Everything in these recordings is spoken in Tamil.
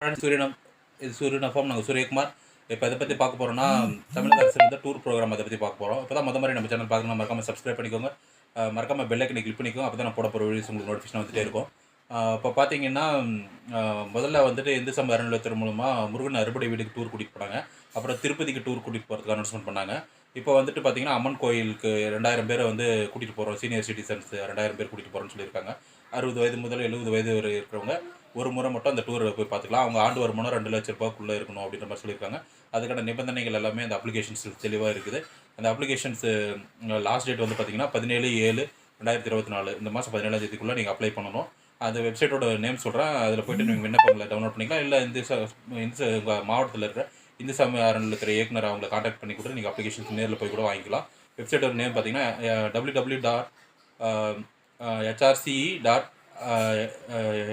சூரியனம் இது சூரியன் ஃபார்ம் நாங்கள் சூரியகுமார் இப்போ இதை பற்றி பார்க்க போகிறோம்னா தமிழக அரசு வந்து டூர் ப்ரோக்ராம் அதை பற்றி பார்க்க போகிறோம் இப்போ தான் முத மாதிரி நம்ம சேனல் பார்க்கணும் மறக்காமல் சப்ஸ்கிரைப் பண்ணிக்கோங்க. மறக்காமல் மறக்காம பெல் ஐக்கனை கிளிக் பண்ணிக்கோங்க. அப்போ தான் நான் போட போகிற வீடியோஸ் உங்களுக்கு நோட்டிஃபிகேஷன் வந்துட்டே இருக்கும். இப்போ பார்த்தீங்கன்னா முதல்ல வந்துட்டு இந்து சம அறநிலையத்துறை மூலமாக முருகன் அறுபடை வீடுக்கு டூர் கூட்டிகிட்டு போனாங்க. அப்புறம் திருப்பதிக்கு டூர் கூட்டிகிட்டு போகிறதுக்கு அனௌன்ஸ்மெண்ட் பண்ணாங்க. இப்போ வந்துட்டு பார்த்தீங்கன்னா அம்மன் கோயிலுக்கு ரெண்டாயிரம் பேரை வந்து கூட்டிகிட்டு போகிறோம் சீனியர் சிட்டிசன்ஸ் ரெண்டாயிரம் பேர் கூட்டிகிட்டு போகிறோம்னு சொல்லியிருக்காங்க. அறுபது வயது முதல் எழுபது வயது வரை இருக்கிறவங்க. ஒரு முறை மட்டும் அந்த டூரை போய் பார்த்துக்கலாம். அவங்க ஆண்டு வருமானம் ரெண்டு லட்ச ரூபாய்க்குள்ளே இருக்கணும் அப்படின்ற மாதிரி சொல்லியிருக்காங்க. அதுக்கான நிபந்தனைகள் எல்லாமே அந்த அப்ளிகேஷன்ஸ் தெளிவாக இருக்குது. அந்த அப்ளிகேஷன்ஸ் லாஸ்ட் டேட் வந்து பார்த்தீங்கன்னா பதினேழு ஏழு ரெண்டாயிரத்தி இருபத்தி நாலு. இந்த மாதம் பதினேழாம் தேதிக்குள்ளே நீங்கள் அப்ளை பண்ணணும். அந்த வெப்சைட்டோட நேம் சொல்கிறேன் அதில் போயிட்டு நீங்கள் விண்ணப்பங்களை டவுன்லோட் பண்ணிக்கலாம். இல்லை இந்த ச இந்த மாவட்டத்தில் இருக்கிற இந்து சமய அறநிலையத்துறை இயக்குனர் அவங்களை காண்டாக்ட் பண்ணி கூட நீங்கள் அப்ளிகேஷன்ஸ் நேரில் போய் கூட வாங்கிக்கலாம். வெப்சைட்டோட நேம் பார்த்தீங்கன்னா W W dot HRCE dot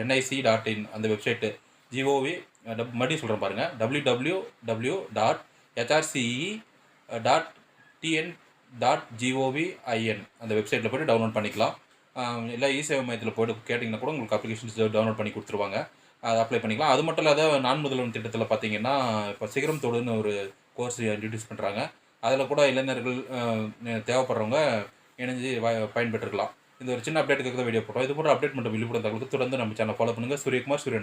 NIC dot in அந்த வெப்சைட்டு ஜிஓவி மறுபடியும் சொல்கிறேன் பாருங்கள் W W W dot HRCE dot TN dot GOV IN அந்த வெப்சைட்டில் போய்ட்டு டவுன்லோட் பண்ணிக்கலாம். ஆஹ் இல்லை இ சேவை மையத்தில் போய்ட்டு கேட்டிங்கன்னா கூட உங்களுக்கு அப்ளிகேஷன்ஸ் டவுன்லோட் பண்ணி கொடுத்துருவாங்க. அதை அப்ளை பண்ணிக்கலாம். அது மட்டும் இல்லாத நான் முதல்வன் திட்டத்தில் பார்த்தீங்கன்னா இப்போ சிகரம் தொடுன்னு ஒரு கோர்ஸ் இன்ட்ரடியூஸ் பண்ணுறாங்க அதில் கூட இளைஞர்கள் தேவைப்படுறவங்க இணைஞ்சு பயன்பெற்றுக்கலாம். இந்த ஒரு சின்ன அப்டேட் தான் வீடியோ போட்டோம். இது போன்ற அப்டேட் மட்டும் விழிப்புடன் தகவலுக்கு தொடர்ந்து நம்ம சேனல் ஃபாலோ பண்ணுங்கள் சூரியகுமார் சூரியன்